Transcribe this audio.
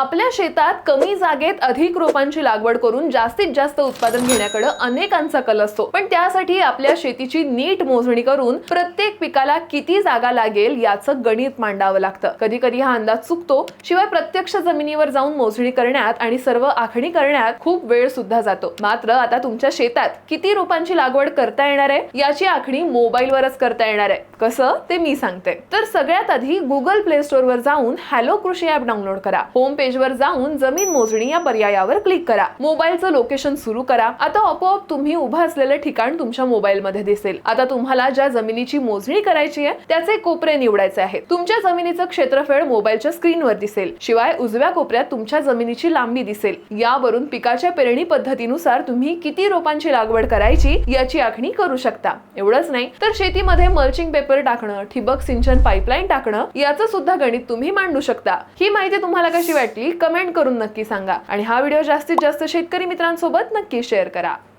आपल्या शेतात कमी जागेत अधिक रोपांची लागवड करून जास्तीत जास्त उत्पादन घेण्याकडे अनेकांचा कल असतो. पण त्यासाठी आपल्या शेतीची नीट मोजणी करून प्रत्येक पिकाला किती जागा लागेल याचं गणित मांडावं लागतं. कधी कधी हा अंदाज चुकतो शिवाय प्रत्यक्ष जमिनीवर जाऊन मोजणी करण्यात आणि सर्व आखणी करण्यात खूप वेळ सुद्धा जातो. मात्र आता तुमच्या शेतात किती रोपांची लागवड करता येणार आहे याची आखणी मोबाईलवरच करता येणार आहे. कसं? ते मी सांगते. तर सगळ्यात आधी गुगल प्ले स्टोर वर जाऊन हॅलो कृषी ऍप डाउनलोड करा. होम पेज पेजवर जाऊन जमीन मोजणी या पर्यायावर क्लिक करा. मोबाईलचं लोकेशन सुरू करा. आता आपोआप तुम्ही उभं असलेलं ठिकाण तुमच्या मोबाईल मध्ये दिसेल. आता तुम्हाला ज्या जमिनीची मोजणी करायची आहे त्याचे कोपरे निवडायचे आहेत. तुमच्या जमिनीचं क्षेत्रफळ मोबाईलच्या स्क्रीनवर दिसेल. शिवाय उजव्या कोपऱ्यात तुमच्या जमिनीची लांबी दिसेल. यावरून पिकाच्या पेरणी पद्धतीनुसार तुम्ही किती रोपांची लागवड करायची याची आखणी करू शकता. एवढंच नाही तर शेतीमध्ये मल्चिंग पेपर टाकणं ठिबक सिंचन पाईपलाईन टाकणं याचं सुद्धा गणित तुम्ही मांडू शकता. ही माहिती तुम्हाला कशी वाटली कमेंट करून नक्की सांगा. आणि हा व्हिडिओ जास्तीत जास्त शेतकरी मित्रांसोबत नक्की शेअर करा.